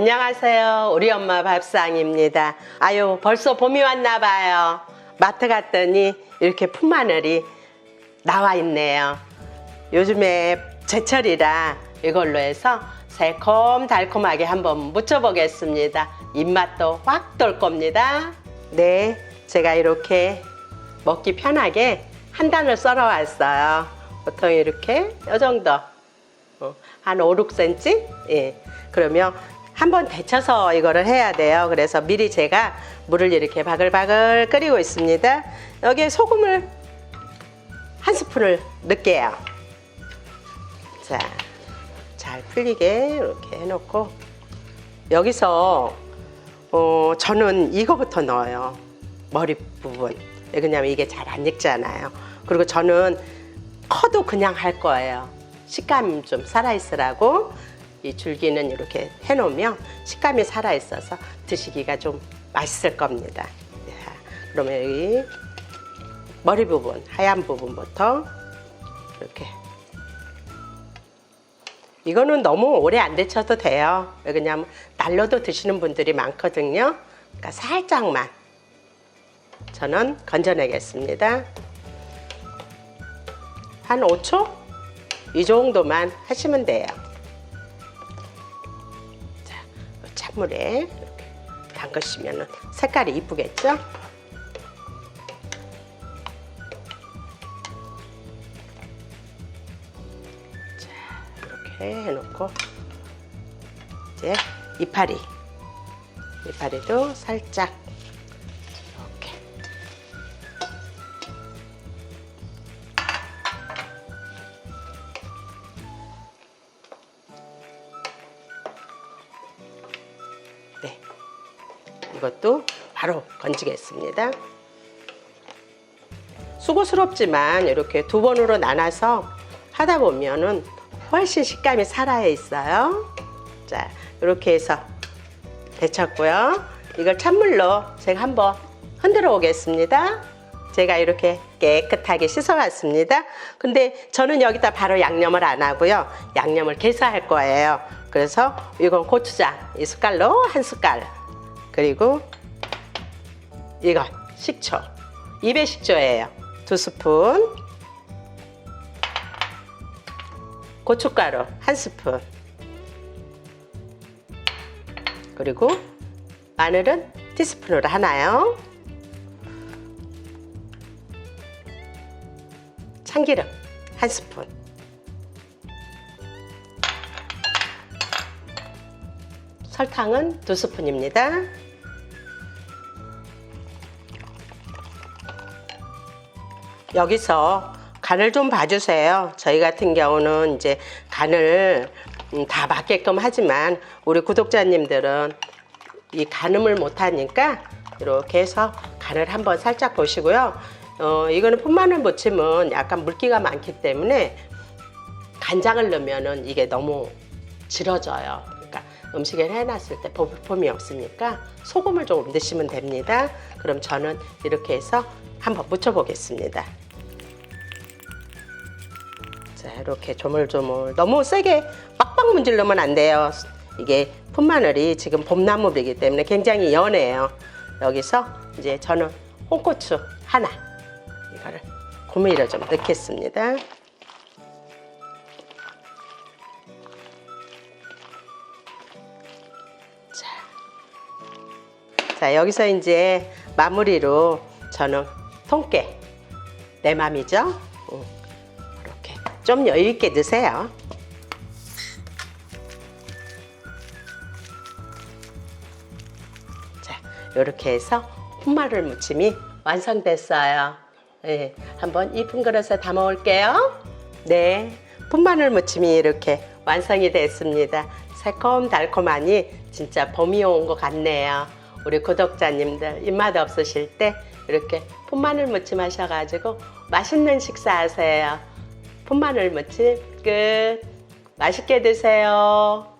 안녕하세요. 우리 엄마 밥상입니다. 아유, 벌써 봄이 왔나 봐요. 마트 갔더니 이렇게 풋마늘이 나와 있네요. 요즘에 제철이라 이걸로 해서 새콤달콤하게 한번 무쳐보겠습니다. 입맛도 확 돌 겁니다. 네, 제가 이렇게 먹기 편하게 한 단을 썰어 왔어요. 보통 이렇게 이 정도. 어, 한 5, 6cm? 예. 그러면 한번 데쳐서 이거를 해야 돼요. 그래서 미리 제가 물을 이렇게 바글바글 끓이고 있습니다. 여기에 소금을 한 스푼을 넣을게요. 자, 잘 풀리게 이렇게 해놓고 여기서 어, 저는 이거부터 넣어요. 머리 부분. 왜냐면 이게 잘 안 익잖아요. 그리고 저는 커도 그냥 할 거예요. 식감 좀 살아있으라고 이 줄기는 이렇게 해놓으면 식감이 살아있어서 드시기가 좀 맛있을 겁니다. 자, 그러면 여기 머리 부분, 하얀 부분부터 이렇게 이거는 너무 오래 안 데쳐도 돼요. 왜냐면 날로도 드시는 분들이 많거든요. 그러니까 살짝만 저는 건져내겠습니다. 한 5초? 이 정도만 하시면 돼요. 물에 이렇게 담그시면 색깔이 이쁘겠죠? 자, 이렇게 해놓고 이제 이파리 이파리도 살짝 네 이것도 바로 건지겠습니다 수고스럽지만 이렇게 두 번으로 나눠서 하다 보면은 훨씬 식감이 살아 있어요. 자, 이렇게 해서 데쳤고요. 이걸 찬물로 제가 한번 흔들어 오겠습니다. 제가 이렇게 깨끗하게 씻어 왔습니다. 근데 저는 여기다 바로 양념을 안 하고요. 양념을 개사할 거예요. 그래서 이건 고추장 이 숟갈로 한 숟갈. 그리고 이건 식초. 입에 식초예요. 두 스푼. 고춧가루 한 스푼. 그리고 마늘은 티스푼으로 하나요? 참기름 한 스푼 설탕은 두 스푼입니다 여기서 간을 좀 봐주세요. 저희 같은 경우는 이제 간을 음, 다 맞게끔 하지만 우리 구독자님들은 이 간음을 못하니까 이렇게 해서 간을 한번 살짝 보시고요. 어, 이거는 풋마늘 무침은 약간 물기가 많기 때문에 간장을 넣으면은 이게 너무 질어져요. 음식에 해놨을 때 보품이 없으니까 소금을 조금 넣으시면 됩니다. 그럼 저는 이렇게 해서 한번 무쳐보겠습니다. 자, 이렇게 조물조물 너무 세게 빡빡 문질르면 안 돼요. 이게 풋마늘이 지금 봄나물이기 때문에 굉장히 연해요. 여기서 이제 저는 홍고추 하나 이거를 고미를 좀 넣겠습니다. 자 여기서 이제 마무리로 저는 통깨 내 맘이죠. 응. 이렇게 좀 여유 있게 드세요. 자, 이렇게 해서 풋마늘 무침이 완성됐어요. 네, 한번 이쁜 그릇에 담아 올게요. 네, 풋마늘 무침이 이렇게 완성이 됐습니다. 새콤달콤하니 진짜 봄이 온 것 같네요. 우리 구독자님들 입맛 없으실 때 이렇게 풋마늘 무침 하셔가지고 맛있는 식사하세요. 풋마늘 무침 끝. 맛있게 드세요.